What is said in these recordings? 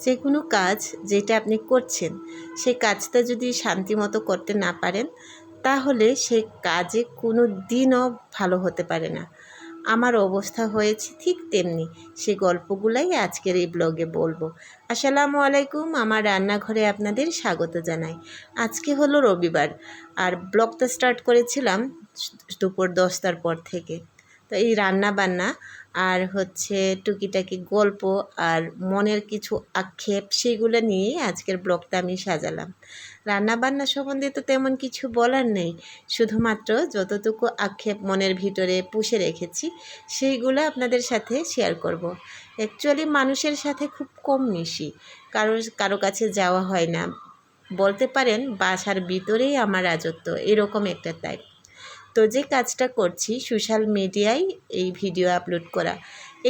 যে কোনো কাজ যেটা আপনি করছেন সেই কাজটা যদি শান্তিমতো করতে না পারেন, তাহলে সেই কাজে কোনো দিনও ভালো হতে পারে না। আমার অবস্থা হয়েছে ঠিক তেমনি। সেই গল্পগুলাই আজকের এই ব্লগে বলব। আসসালামু আলাইকুম। আমার রান্নাঘরে আপনাদের স্বাগত জানাই। আজকে হলো রবিবার। আর ব্লগটা স্টার্ট করেছিলাম দুপুর দশটার পর থেকে। তো এই রান্না বান্না আর হচ্ছে টুকিটাকি গল্প আর মনের কিছু আক্ষেপ সেগুলো নিয়ে আজকের ব্লগটা আমি সাজালাম। রান্না বান্না সম্বন্ধে তো তেমন কিছু বলার নেই, শুধুমাত্র যতটুকু আক্ষেপ মনের ভিতরে পুষে রেখেছি সেইগুলো আপনাদের সাথে শেয়ার করব। অ্যাকচুয়ালি মানুষের সাথে খুব কম মিশি কারও কারও কাছে যাওয়া হয় না। বলতে পারেন, বাসার ভিতরেই আমার রাজত্ব, এরকম একটা টাইপ তো যে কাজটা করছি সোশ্যাল মিডিয়ায় এই ভিডিও আপলোড করা,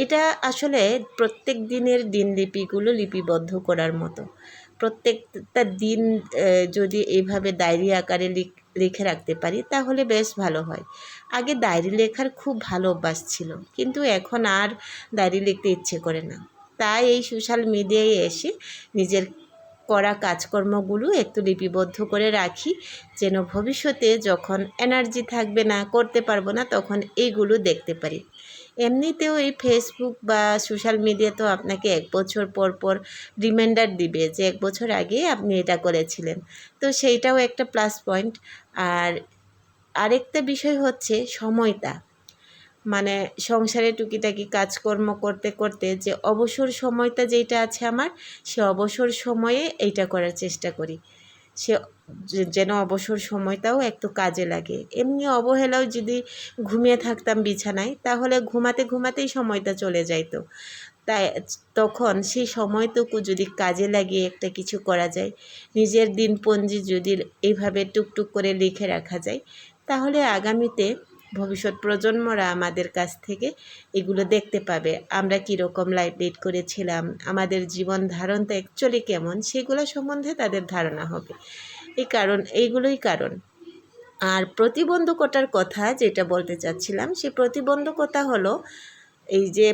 এটা আসলে প্রত্যেক দিনের দিনলিপিগুলো লিপিবদ্ধ করার মতো। প্রত্যেকটা দিন যদি এইভাবে ডায়েরি আকারে লিখে রাখতে পারি, তাহলে বেশ ভালো হয়। আগে ডায়েরি লেখার খুব ভালো অভ্যাস ছিল, কিন্তু এখন আর ডায়েরি লিখতে ইচ্ছে করে না। তাই এই সোশ্যাল মিডিয়ায় এসে নিজের করা কাজকর্মগুলো একটু লিপিবদ্ধ করে রাখি, যেন ভবিষ্যতে যখন এনার্জি থাকবে না, করতে পারব না, তখন এইগুলো দেখতে পারি। এমনিতেও এই ফেসবুক বা সোশ্যাল মিডিয়া তো আপনাকে এক বছর পর পর রিমাইন্ডার দিবে যে এক বছর আগে আপনি এটা করেছিলেন। তো সেইটাও একটা প্লাস পয়েন্ট আর আরেকটা বিষয় হচ্ছে সময়টা। মানে সংসারে টুকিটাকি কাজকর্ম করতে করতে যে অবসর সময়টা যেটা আছে আমার, সে অবসর সময়ে এইটা করার চেষ্টা করি। সে যেন অবসর সময়টাও একটু কাজে লাগে। এমনি অবহেলাও যদি ঘুমিয়ে থাকতাম বিছানায়, তাহলে ঘুমাতে, ঘুমাতেই সময়টা চলে যাইতো। তাই তখন সেই সময়টুকু যদি কাজে লাগিয়ে একটা কিছু করা যায়, নিজের দিনপঞ্জি যদি এইভাবে টুকটুক করে লিখে রাখা যায়, তাহলে আগামীতে ভবিষ্যৎ প্রজন্মরা আমাদের কাছ থেকে এগুলো দেখতে পাবে। আমরা কীরকম লাইফ লিড করেছিলাম, আমাদের জীবন ধারণটা অ্যাকচুয়ালি কেমন, সেগুলো সম্বন্ধে তাদের ধারণা হবে। এই কারণ এইগুলোই কারণ। আর প্রতিবন্ধকতার কথা যেটা বলতে চাচ্ছিলাম, সে প্রতিবন্ধকতা হলো এই যে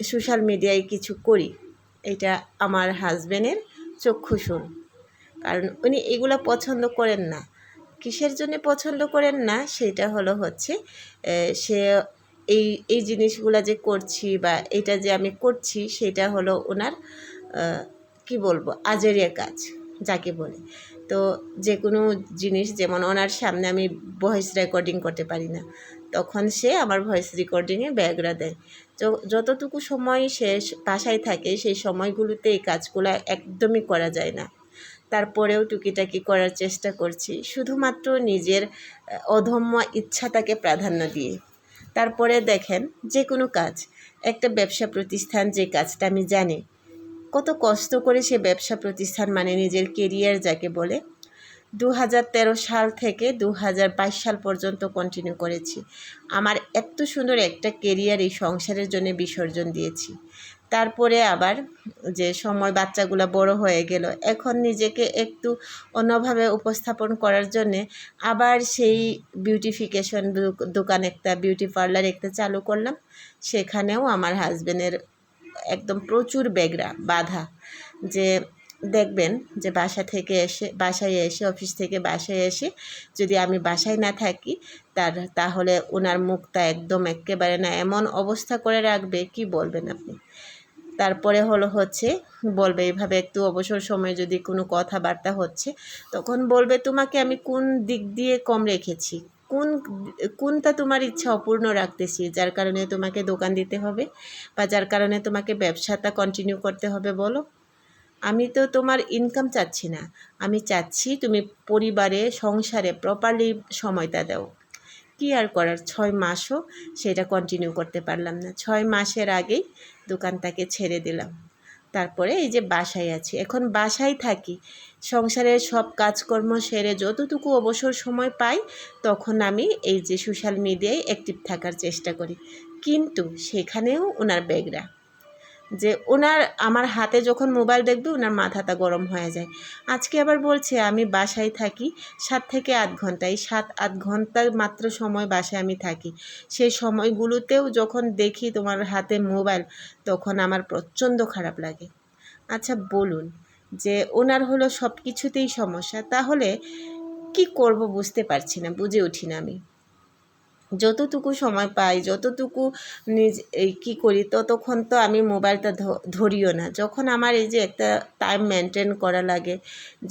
সোশ্যাল মিডিয়ায় কিছু করি, এটা আমার হাজব্যান্ডের চক্ষু শুন। কারণ উনি এগুলো পছন্দ করেন না। কিসের জন্য পছন্দ করেন না, সেটা হলো হচ্ছে সে এই এই জিনিসগুলো যে করছি বা এটা যে আমি করছি, সেটা হলো ওনার কি বলব, আজেরিয়া কাজ, যাকে বলে। তো যে কোনো জিনিস যেমন ওনার সামনে আমি ভয়েস রেকর্ডিং করতে পারি না, তখন সে আমার ভয়েস রেকর্ডিংয়ে ব্যাগরা দেয়। যতটুকু সময় সে বাসায় থাকে, সেই সময়গুলোতে এই কাজগুলো একদমই করা যায় না। তারপরেও টুকিটাকি করার চেষ্টা করছি। শুধুমাত্র নিজের অধম্য ইচ্ছাটাকে প্রাধান্য দিয়ে। তারপরে দেখেন যে কোনো কাজ, একটা ব্যবসা প্রতিষ্ঠান যে কাজটা আমি জানি, কত কষ্ট করে সে ব্যবসা প্রতিষ্ঠান মানে নিজের কেরিয়ার যাকে বলে দু হাজার তেরো সাল থেকে দু হাজার বাইশ সাল পর্যন্ত কন্টিনিউ করেছি। আমার এত সুন্দর একটা কেরিয়ার এই সংসারের জন্য বিসর্জন দিয়েছি। তারপরে আবার যে সময় বাচ্চাগুলো বড় হয়ে গেল, এখন নিজেকে একটু অন্যভাবে উপস্থাপন করার জন্যে আবার সেই বিউটিফিকেশন দোকান একটা বিউটি পার্লার একটা চালু করলাম। সেখানেও আমার হাজব্যান্ডের একদম প্রচুর বেগরা বাধা যে দেখবেন যে বাসা থেকে এসে, বাসায় এসে, অফিস থেকে বাসায় এসে যদি আমি বাসায় না থাকি, তার, তাহলে ওনার মুখটা একদম একেবারে না এমন অবস্থা করে রাখবে, কি বলবেন আপনি? তারপরে হলো হচ্ছে, বলবে এইভাবে একটু অবসর সময়ে যদি কোনো কথাবার্তা হচ্ছে, তখন বলবে তোমাকে আমি কোন দিক দিয়ে কম রেখেছি? কোন, কোনটা তোমার ইচ্ছা অপূর্ণ রাখতেছি? যার কারণে তোমাকে দোকান দিতে হবে বা যার কারণে তোমাকে ব্যবসাটা কন্টিনিউ করতে হবে বলো। আমি তো তোমার ইনকাম চাচ্ছি না। আমি চাচ্ছি তুমি পরিবারে, সংসারে প্রপারলি সময়টা দাও। কি আর করার? ছয় মাসও সেটা কন্টিনিউ করতে পারলাম না। ছয় মাসের আগেই দোকানটাকে ছেড়ে দিলাম। তারপরে এই যে বাসায় আছি। এখন বাসায় থাকি। সংসারের সব কাজকর্ম সেরে যতটুকু অবসর সময় পাই, তখন আমি এই যে সোশ্যাল মিডিয়ায় অ্যাক্টিভ থাকার চেষ্টা করি। কিন্তু সেখানেও ওনার ব্যাগরা যে ওনার আমার হাতে যখন মোবাইল দেখবে ওনার মাথাটা গরম হয়ে যায়। আজকে আবার বলছে, আমি বাসায় থাকি সাত থেকে আধ ঘণ্টা। এই সাত আধ ঘণ্টার মাত্র সময় বাসায় আমি থাকি। সেই সময়গুলোতেও যখন দেখি তোমার হাতে মোবাইল, তখন আমার প্রচণ্ড খারাপ লাগে। আচ্ছা বলুন যে ওনার হলো সব কিছুতেই সমস্যা, তাহলে কি করব বুঝতে পারছি না, বুঝে উঠি না আমি। যতটুকু সময় পাই, যতটুকু নিজ, এই কী করি, ততক্ষণ তো আমি মোবাইলটা ধরিও না। যখন আমার এই যে একটা টাইম মেনটেন করা লাগে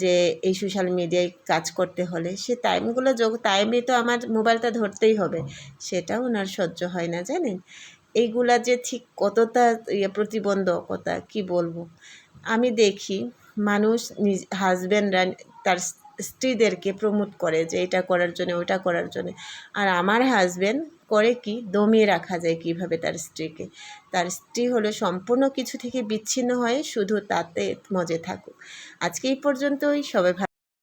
যে এই সোশ্যাল মিডিয়ায় কাজ করতে হলে সে টাইমগুলো টাইমে তো আমার মোবাইলটা ধরতেই হবে। সেটা ওনার সহ্য হয় না, জানেন? এইগুলা যে ঠিক কতটা ইয়ে প্রতিবন্ধকতা, কি বলব? আমি দেখি মানুষ নিজ হাজব্যান্ডরা তার স্ত্রীদেরকে প্রমোট করে যে এটা করার জন্য, ওটা করার জন্য। আর আমার হাজব্যান্ড করে কি? দমিয়ে রাখা যায় কীভাবে তার স্ত্রীকে। তার স্ত্রী হলো সম্পূর্ণ কিছু থেকে বিচ্ছিন্ন হয়ে শুধু তাতে মজে থাকুক। আজকে এই পর্যন্তই। সবাই